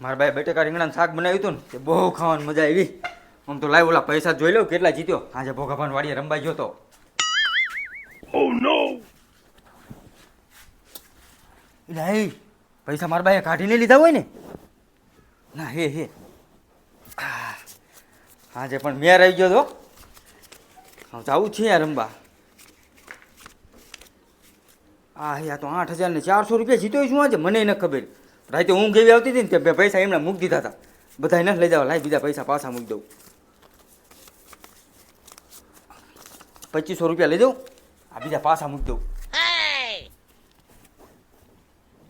મારા ભાઈ બેટેકા રીંગણાનું શાક બનાવ્યું હતું ને તે બહુ ખાવાની મજા આવી. આમ તો લાઈવ ઓલા પૈસા જોઈ લઉં કેટલા જીત્યો. આજે ભોગાભાન વાડીએ રંબાઈ ગયો તો. એટલે એ પૈસા મારા ભાઈએ કાઢીને લીધા હોય ને? ના હે હે. આજે પણ મેર આવી ગયો તો. હા જવું છે યાર રંબા આ હે આ તો આઠ હજાર ને ચારસો રૂપિયા જીત્યો શું આજે મને ન ખબર. રાતે ઊંઘ એવી આવતી હતી ને તે બે પૈસા એમણે મૂકી દીધા હતા. બધા એને લઈ જવા લાય બીજા પૈસા પાછા મૂકી દઉં. પચીસો રૂપિયા લઈ દઉં આ બીજા પાછા મૂકી દઉં.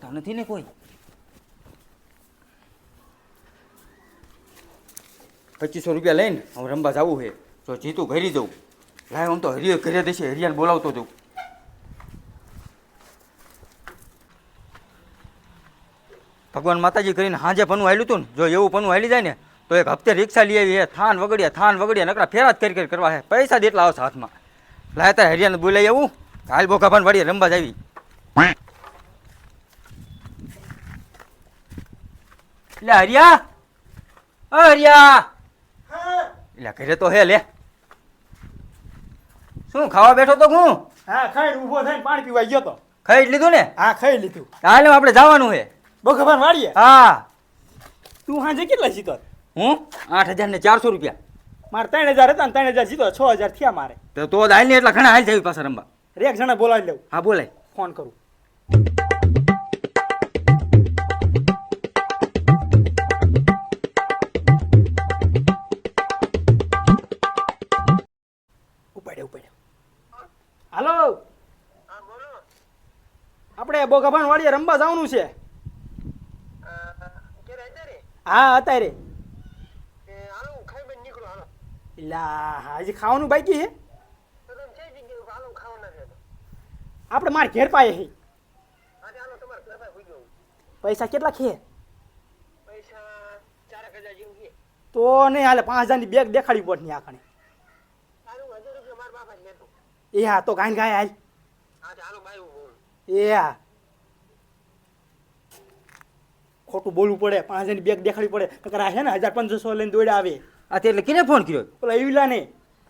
તો નથી ને કોઈ? પચીસો રૂપિયા લઈને હું રમવા જવું છે જો જીતું ઘરી દઉં લાય હું તો હરિયો ઘરે દેશે, હરિયાને બોલાવતો જઉં. ભગવાન માતાજી કરીને હાજે પનું હાલ્યું હતું ને જો એવું પનું હાલી જાય ને તો એક હપ્તે રિક્ષા લઈ આવી હે થાન વગડ્યા થાન વગડ્યા નકરા ફેરા જ કરી કરી કરવા હે. પૈસા જેટલા આવશે હાથમાં. લાયતા હરિયાને બોલાઈ આવું. હાલ બોકા ભાન વાડીએ રમવા જ આવી એટલે હરિયા હરિયા. એટલે ઘરે તો હે લે. શું ખાવા બેઠો તો હું? હા ખાઈ ઊભો થઈને પાણી પીવા ગયો તો. ખાઈ લીધું ને? હા ખાઈ લીધું. હાલે આપણે જવાનું હે. બખબર વાળીએ? હા. તું હાજે કેટલા જીતો હું? આઠ હજાર ને ચારસો રૂપિયા. મારે ત્રણ હજાર હતા ને ત્રણ હજાર જીતો છ હજાર થયા મારે. તો તો હાલ ને એટલા ઘણા હાલ જાય પાછા રમવા. એક જણા બોલાવી લઉં. હા બોલાય. ફોન કરું. ઉપાડે ઉપાડે હાલો. આપણે બોગાભાન વાળીએ રમવા જવાનું છે. હા અત્યારે. એટલે હજી ખાવાનું બાકી છે? આપણે માર ઘેર પાયે છે પૈસા કેટલા છે? તો નહીં હાલે પાંચ હજારની બેગ દેખાડી બોટની આખણે. એ હા તો ગાય ગાય હાલ. એ હા. ખોટું બોલવું પડે પાંચ હજારની બેગ દેખાડવી પડે. નકર આ છે ને હજાર પંદરસો લઈને દોડે આવે. આ તે એટલે કિને ફોન કર્યો? ઓલા એવલા ને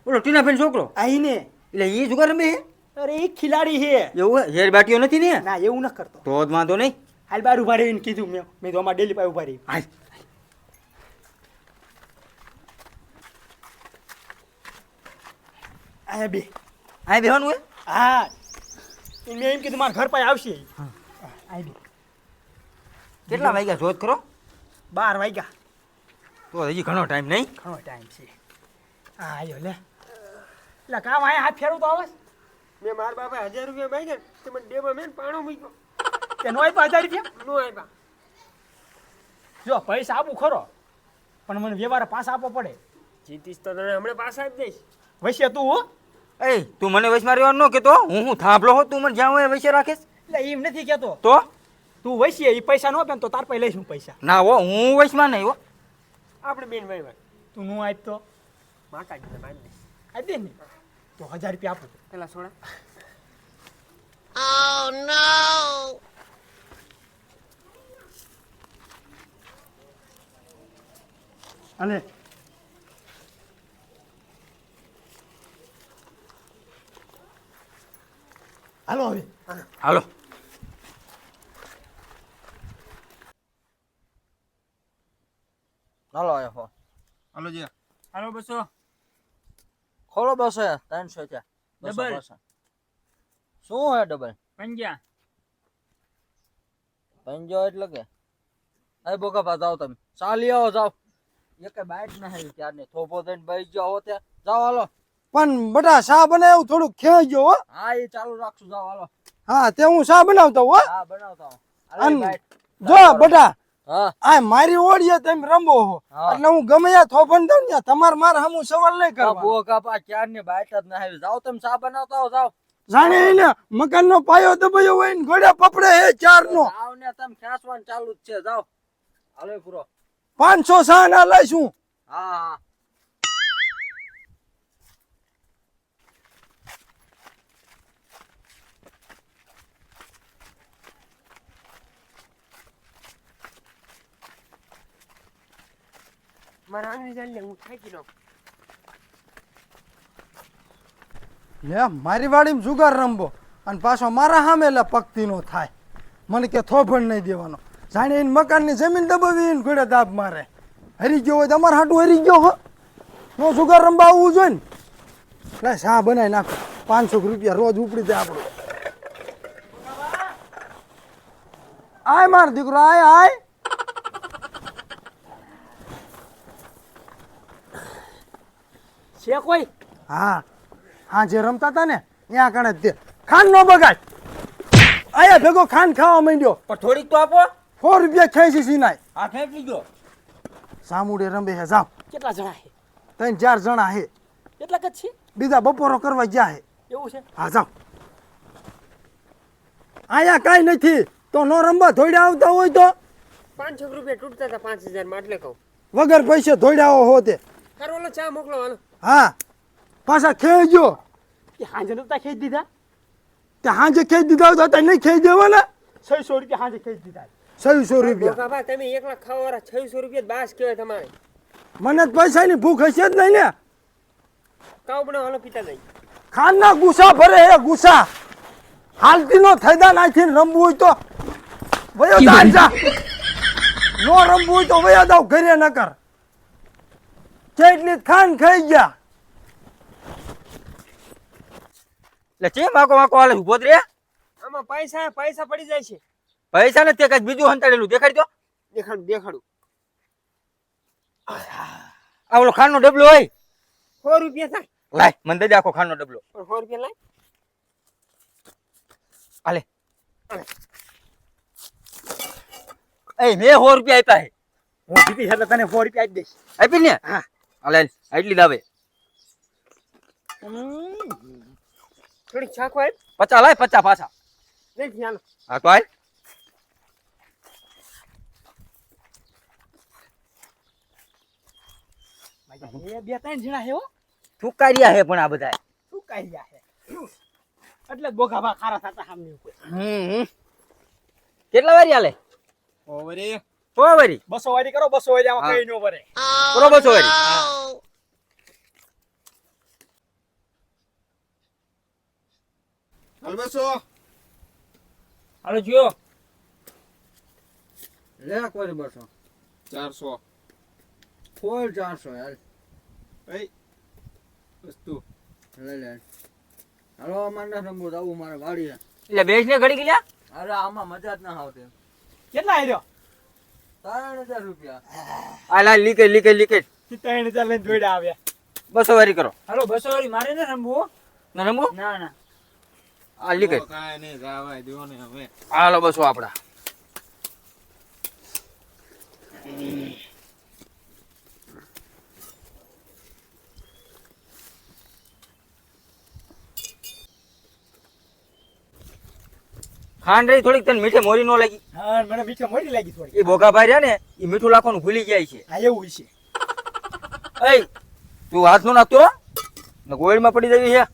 બોલો ટીનાફેન છોકરો? આઈને એટલે એ જુગાર રમે હે? અરે એ ખિલાડી છે. એવું? હેર બાટીઓ નથી ને? ના એવું ન કરતો. તો જ વાંધો નહીં. હાલ બાર ઊભા રહીને કીધું મેં. મેં તો અમારે ડેલી પાસે ઊભા રહી. હાલ. આયા બે. આયા બેવાનું હા? મેં એમ કીધું મારા ઘર પાસે આવશે. આય બે. કેટલા વાગ્યા શોધ કરો? બાર વાગ્યા. તો હજી ઘણો ટાઈમ નહીં? ઘણો ટાઈમ છે. હા આયો લે. એટલે કામ આયા હાથ ફેરવું તો આવે મેં મારા બાપા હજાર રૂપિયા માંગ્યા ને તે મને ડેબા મેં પાણો મૂક્યો. કે નો આપ્યા હજાર રૂપિયા? નો આપ્યા. જો પૈસા આપું ખરો પણ મને વ્યવહાર પાસ આપવો પડે. જીતીશ તો તને હમણાં પાસ આપી દઈશ. વૈશ્ય તું હો? એ તું મને વૈશમાં રહેવાનું ન કેતો હું. હું થાંભલો હો તું મને જ્યાં હોય વૈશ્ય રાખીશ એટલે એમ નથી કહેતો. તો? તું વૈશ્ય એ પૈસા નો આપે તો તાર પાસે લઈશ હું પૈસા. ના હો હું વૈશમાં નહીં હો. આપણે બેન ભાઈ ભાઈ તું નું આપ તો. માતાજી ને મારી દઈશ આપી દે ને. તો હજાર રૂપિયા આપું પેલા સોડા. અને હાલો હવે. હાલો. હાલો આયો ફોન હાલો જી હાલો બસો. ખોલો બસો ત્રણસો છે. ડબલ. શું હે ડબલ? પંજા. પંજો એટલે કે? અરે બોકા પા જાઓ તમે. ચાલી આવો જાઓ. એક બાઈટ ના હેવી ત્યારની થોભો દઈને બેસી ગયો હો ત્યાં. જાઓ હાલો. પણ બટા શા બને એવું થોડું ખેંચ ગયો હો. હા એ ચાલુ રાખશું. જાઓ હાલો. હા તે હું શા બનાવતો હો? હા બનાવતા હું. જો બટા હા આ મારી ઓળીએ તમે રમો હો. એટલે હું ગમે ત્યાં થોભન દઉં ને તમારે મારે હમું સવાલ નહીં આ કરવા બોકા પા ક્યારની બાઈક જ ના જાઓ તમે સા બનાવતા હો જાવ જાણે એને મકાન નો પાયો દબાયો હોય ને ઘોડે પપડે હે ચાર નો આવ ને તમે ખેંચવાનું ચાલુ જ છે જાઓ. હાલો પૂરો. પાંચસો સા ના લઈશું હા હા. મારા આંગળી ચાલી લે, હું લે, મારી વાડીમાં જુગાર રમવો અને પાછો મારા સામે પગતી નો થાય. મને કે થોભણ નહીં દેવાનો. જાણે એને મકાનની જમીન દબાવી એને ઘોડે દાબ મારે. હરી ગયો હોય તમારે હાટું હરી ગયો હો. નો જુગાર રમવા આવવું જોઈએ ને. એટલે શા બનાવી નાખો? પાંચસો રૂપિયા રોજ ઉપડી જાય આપણું. આય માર દીકરો, આય આય. છે કોઈ? હા. હા જે રમતા હતા ને ત્યાં કણે તે ખાન નો બગાડ. આયા ભેગો ખાન ખાવા માંડ્યો. પણ થોડીક તો આપો. સો રૂપિયા ખેંચી સીનાય. આ ખેંચી ગયો સામુડે રમે હે જાવ કેટલા જણા હે? ત્રણ ચાર જણા હે. કેટલા કચ્છ છે? બીજા બપોરો કરવા ગયા હે. એવું છે? હા જાવ આયા કાઈ નથી. તો નો રમવા ધોડ્યા આવતા હોય તો? પાંચસો રૂપિયા તૂટતા હતા પાંચ હજારમાં એટલે કહું. વગર પૈસે ધોડ્યા હો તે હારો ચા મોકલો હા પાછા ખેંચજો. એ હાંજે નતા ખેંચી દીધા? તે હાંજે ખેંચી દીધા તો અત્યારે નહીં ખેંચી દેવાના છસો રૂપિયા હાંજે ખેંચી દીધા. છવ્વીસો રૂપિયા. ભોગાભા તમે એકલા ખાવા છવ્વીસો રૂપિયા બાસ કહેવાય તમારે. મને જ પૈસાની ભૂખ હશે જ નહીં ને. કાવ બનાવ હાલો પીતા નહીં. ખાનના ગુસ્સા ભરે હે ગુસ્સા. હાલતી નો થયદા નાખીને રમવું હોય તો વયો જા નો રમવું હોય તો વયા જાવ ઘરે ન કર કેટલી ખાન ખાઈ ગયા. એટલે ચે માકો વાંકો હાલે ઊભો રે? આમાં પૈસા પૈસા પડી જાય છે. પૈસા ને તે કઈ બીજું હંતાડેલું. દેખાડી દો. દેખાડું દેખાડું. આ ઓલો ખાનનો ડબલો હોય. સો રૂપિયા થાય. લાય મને દે આખો ખાનનો ડબલો. સો રૂપિયા લાય. આલે એ મેં સો રૂપિયા આપ્યા હે હું જીતી છે તને સો રૂપિયા આપી દઈશ. આપી ને? હા. હાલે એટલી દાવે થોડીક છાખો આપ પચા લાય પચા પાછા. નથી ધ્યાન હા તો આય. એ બે ત્રણ જણા હે હો. થુકારિયા હે પણ આ બધા ગયા છે એટલે જ બોઘાભા ખારા થતા સામે કોઈ હમ. કેટલા વારી હાલે? ઓવરે. સો વારી બસો વારી કરો બસો વારી આમાં કઈ નો ભરે. કરો બસો વારી હાલો જીઓ. લે કોઈ બસો? ચારસો. ફોલ ચારસો યાર વસ્તુ. લે લે. હાલો અમારે સંબોધ આવું મારે વાડીએ એટલે બેસ ને ઘડી ગયા અરે આમાં મજા જ ના આવતી. કેટલા આવ્યો ત્રણ હજાર રૂપિયા. આ લાય લીકેજ લીકેજ લીકેજ. ત્રણ હજાર લઈને જોડે આવ્યા. બસો વારી કરો. હાલો બસો મારે ને રમવું ના રમવું? ના ના. આ લીકેજ. કાંઈ નહીં જવાય દો ને હવે. હાલો બસો આપડા. ખાંડ રહી થોડીક તને મીઠે મોરી નો લાગી. હા મને મીઠે મોરી લાગી થોડી એ બોગાભાઈ રહ્યા ને એ મીઠું લાખવાનું ભૂલી જાય છે. હા એવું છે. એ તું હાથ નો નાખતો ને ગોળમાં પડી જવી છે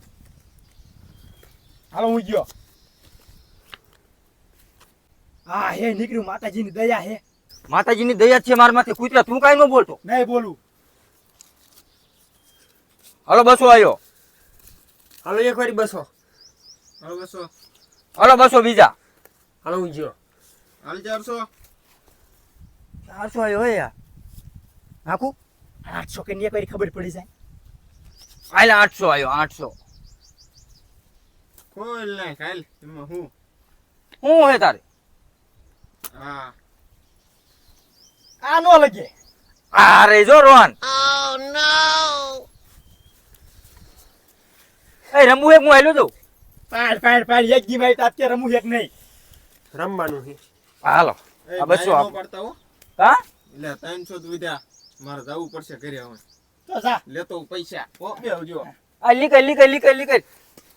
હાલો હું ગયો. હા હે નીકળ્યું માતાજીની દયા હે. માતાજીની દયા જ છે મારા માથે કૂતરા તું કાઈ ન બોલતો. નહીં બોલું. હાલો બસો આવ્યો હાલો એક વારી બસો. હાલો બસો. હાલો બસો બીજા. હાલો હું ગયો હાલ ચારસો. ચારસો આવ્યો હે યાર. નાખું આઠસો કે વારી ખબર પડી જાય. હાલ આઠસો આવ્યો આઠસો. ખોલ નાખ હાલ એમાં હું? શું હે તારે? હા. આ નો લગે. અરે જો રોહન. એ રમવું એક હું આવેલો છું પાડ પાડ પાડ એક ગીમાઈ તાત કે રમુ એક નહીં. રમવાનું છે. હાલો. આ બસો ભાઈ આપ. પડતા હો. હા? એટલે ત્રણસો જ વિધા. મારે જવું પડશે ઘરે હવે. તો જા. લેતો પૈસા. ઓ બે આવજો. આ લીક લીક લીક લીકર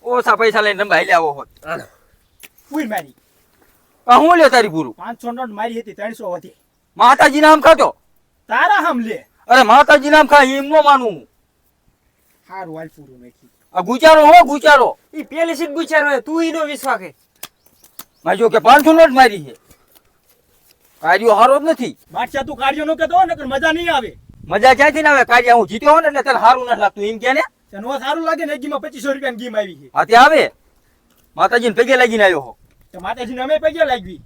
ઓછા પૈસા લઈને ભાઈ લાવો આવો હોત. પૂરી મારી. આ હું લે તારી પૂરું પાંચસો નોટ મારી હતી ત્રણસો હતી. માતાજી નામ ખાતો તારા હમ લે. અરે માતાજી નામ ખા એમ નો માનું હારું હાલ પૂરું નાખી. આ ગુચારો હો ગુચારો ઈ પેલી સીટ ગુચારો તું ઈનો વિશ્વાસ કે મારી જો કે પાંચસો નોટ મારી છે. કાર્યો હારો જ નથી. બાદશાહ તું કાર્યો નો કેતો નકર મજા નહીં આવે. મજા ક્યાંથી ના આવે? કાર્ય હું જીત્યો હો ને એટલે તને સારું નથી લાગતું. એમ કે ને? તને સારું લાગે ને ગીમાં પચીસો રૂપિયાની ગીમ આવી છે. હા ત્યાં આવે? માતાજીને પગે લાગીને આવ્યો હો. તો માતાજીને અમે પગે લાગવી.